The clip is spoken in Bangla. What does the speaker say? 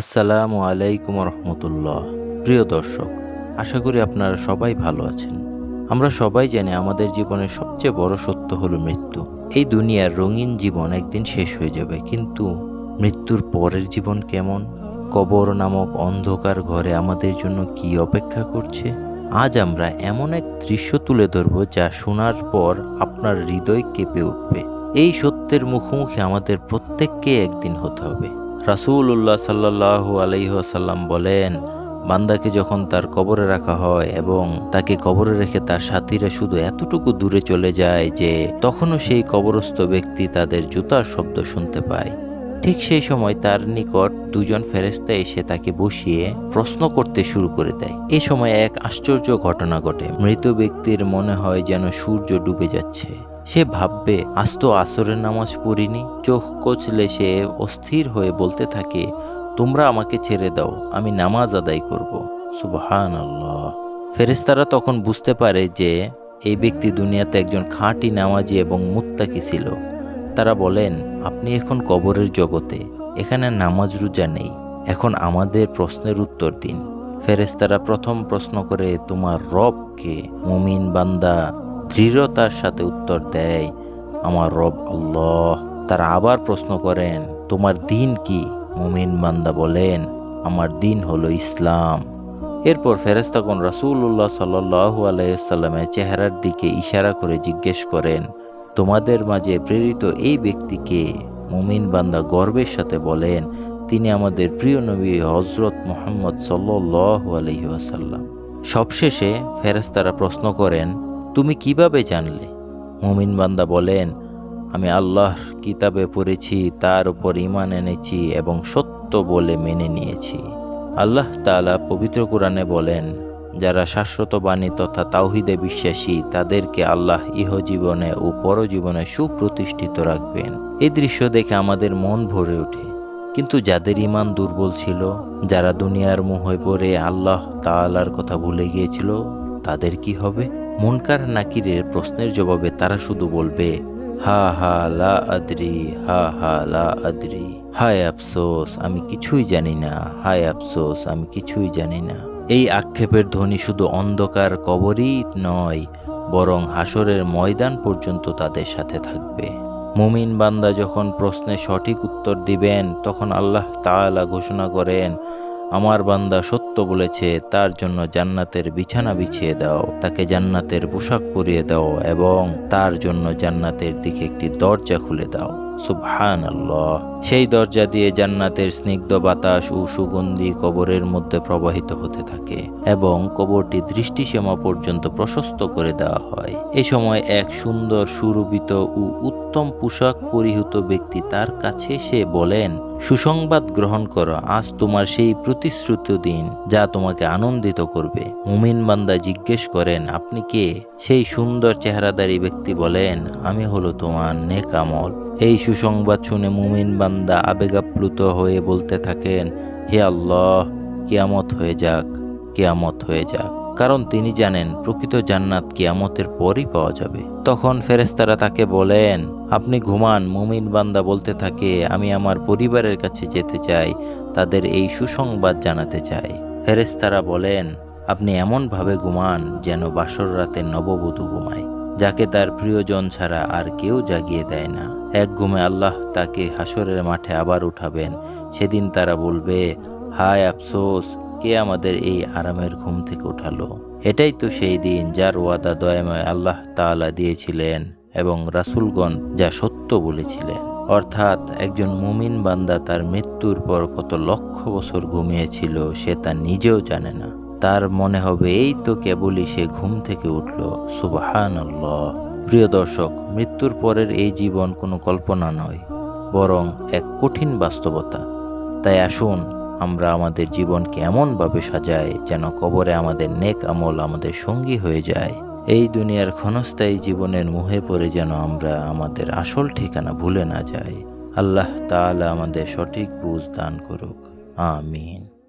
আসসালামু আলাইকুম রহমতুল্লাহ। প্রিয় দর্শক, আশা করি আপনারা সবাই ভালো আছেন। আমরা সবাই জানি আমাদের জীবনের সবচেয়ে বড় সত্য হলো মৃত্যু। এই দুনিয়ার রঙিন জীবন একদিন শেষ হয়ে যাবে, কিন্তু মৃত্যুর পরের জীবন কেমন? কবর নামক অন্ধকার ঘরে আমাদের জন্য কি অপেক্ষা করছে? আজ আমরা এমন এক দৃশ্য তুলে ধরব যা শোনার পর আপনার হৃদয় কেঁপে উঠবে। এই সত্যের মুখোমুখি আমাদের প্রত্যেককে একদিন হতে হবে। রাসূলুল্লাহ সাল্লাহ আলাইসাল্লাম বলেন, বান্দাকে যখন তার কবরে রাখা হয় এবং তাকে কবরে রেখে তার সাথীরা শুধু এতটুকু দূরে চলে যায় যে তখনও সেই কবরস্থ ব্যক্তি তাদের জুতার শব্দ শুনতে পায়। ঠিক সেই সময় তার নিকট দুজন ফেরেস্তা এসে তাকে বসিয়ে প্রশ্ন করতে শুরু করে দেয়। এ সময় এক আশ্চর্য ঘটনা ঘটে। মৃত ব্যক্তির মনে হয় যেন সূর্য ডুবে যাচ্ছে। সে ভাববে, আজ তো আসরের নামাজ পড়িনি। চোখ কচলে সে অস্থির হয়ে বলতে থাকে, তোমরা আমাকে ছেড়ে দাও, আমি নামাজ আদায় করব। সুবহান আল্লাহ ফেরেস্তারা তখন বুঝতে পারে যে, এই ব্যক্তি দুনিয়াতে একজন খাঁটি নামাজি এবং মুত্তাকি ছিল। তারা বলেন, আপনি এখন কবরের জগতে, এখানে নামাজ রোজা নেই। এখন আমাদের প্রশ্নের উত্তর দিন। ফেরেস্তারা প্রথম প্রশ্ন করে, তোমার রব কে মুমিন বান্দা দৃঢ়তার সাথে উত্তর দেয়, আমার রব আল্লাহ। তারা আবার প্রশ্ন করেন, তোমার দিন কি? মুমিন বান্দা বলেন, আমার দিন হলো ইসলাম। এরপর ফেরেস্তাগণ রাসূলুল্লাহ সাল্লাহ আলাইসাল্লামের চেহারার দিকে ইশারা করে জিজ্ঞেস করেন, তোমাদের মাঝে প্রেরিত এই ব্যক্তিকে মুমিন বান্দা গর্বের সাথে বলেন, তিনি আমাদের প্রিয় নবী হজরত মোহাম্মদ সাল্লাহ আলহি আসাল্লাম সবশেষে ফেরেস্তারা প্রশ্ন করেন তুমি কীভাবে জানলে? মুমিন বান্দা বলেন, আমি আল্লাহর কিতাবে পড়েছি, তার উপর ইমান এনেছি এবং সত্য বলে মেনে নিয়েছি। আল্লাহ তাআলা পবিত্র কোরআনে বলেন, যারা শাশ্বত বাণী তথা তাওহিদে বিশ্বাসী, তাদেরকে আল্লাহ ইহজীবনে ও পরজীবনে সুপ্রতিষ্ঠিত রাখবেন। এই দৃশ্য দেখে আমাদের মন ভরে ওঠে। কিন্তু যাদের ইমান দুর্বল ছিল, যারা দুনিয়ার মোহে পড়ে আল্লাহ তাআলার কথা ভুলে গিয়েছিল, তাদের কি হবে? মুনকার নাকিরের প্রশ্নের জবাবে তারা শুধু বলবে, হা হা, লা আদরি, হা হা, লা আদরি। হায় আফসোস, আমি কিছুই জানি না। হায় আফসোস, আমি কিছুই জানি না। এই আক্ষেপের ধ্বনি শুধু অন্ধকার কবরই নয়, বরং হাসরের ময়দান পর্যন্ত তাদের সাথে থাকবে। মুমিন বান্দা যখন প্রশ্নে সঠিক উত্তর দিবেন, তখন আল্লাহ তাআলা ঘোষণা করেন আমার বান্দা সত্য বলেছে, তার জন্য জান্নাতের বিছানা বিছিয়ে দাও, তাকে জান্নাতের পোশাক পরিয়ে দাও এবং তার জন্য জান্নাতের দিকে একটি দরজা খুলে দাও। সুবহান আল্লাহ সেই দরজা দিয়ে জান্নাতের স্নিগ্ধ বাতাস ও সুগন্ধি কবরের মধ্যে প্রবাহিত হতে থাকে এবং কবরটি দৃষ্টিসীমা পর্যন্ত প্রশস্ত করে দেওয়া হয়। এ সময় এক সুন্দর সুরভিত ও উত্তম পোশাক পরিহিত ব্যক্তি তার কাছে এসে বলেন, সুসংবাদ গ্রহণ করো, আজ তোমার সেই প্রতিশ্রুত দিন যা তোমাকে আনন্দিত করবে। মুমিন বান্দা জিজ্ঞেস করেন, আপনি কে? সেই সুন্দর চেহারাদারী ব্যক্তি বলেন, আমি হলো তোমার নেক আমল। এই সুসংবাদ শুনে মুমিন বান্দা আবেগাপ্লুত হয়ে বলতে থাকেন, হে আল্লাহ, কিয়ামত হয়ে যাক, কেয়ামত হয়ে যাক। কারণ তিনি জানেন প্রকৃত জান্নাত কিয়ামতের পরই পাওয়া যাবে। তখন ফেরেস্তারা তাকে বলেন, আপনি ঘুমান। মুমিন বান্দা বলতে থাকে, আমি আমার পরিবারের কাছে যেতে চাই, তাদের এই সুসংবাদ জানাতে চাই। ফেরেস্তারা বলেন, আপনি এমনভাবে ঘুমান যেন বাসর রাতে নববধূ ঘুমায়। যাকে তার প্রিয়জন ছাড়া আর কেউ জাগিয়ে দেয় না। এক ঘুমে আল্লাহ তাকে হাসরের মাঠে আবার উঠাবেন। সেদিন তারা বলবে, হায় আফসোস, কে আমাদের এই আরামের ঘুম থেকে উঠালো? এটাই তো সেই দিন যার ওয়াদা দয়াময় আল্লাহ তাআলা দিয়েছিলেন এবং রাসূলগণ যা সত্য বলেছিলেন। অর্থাৎ একজন মুমিন বান্দা তার মৃত্যুর পর কত লক্ষ বছর ঘুমিয়েছিল সে তা নিজেও জানে না। তার মনে হবে, এই তো কেবলই সে ঘুম থেকে উঠল। সুবাহান প্রিয় দর্শক, মৃত্যুর পরের এই জীবন কোনো কল্পনা নয়, বরং এক কঠিন বাস্তবতা। তাই আসুন, আমরা আমাদের জীবনকে এমনভাবে সাজাই যেন কবরে আমাদের নেক আমল আমাদের সঙ্গী হয়ে যায়। এই দুনিয়ার ক্ষণস্থায়ী জীবনের মুহে পড়ে যেন আমরা আমাদের আসল ঠিকানা ভুলে না যাই। আল্লাহ তাআলা আমাদের সঠিক বুঝ দান করুক। আমিন।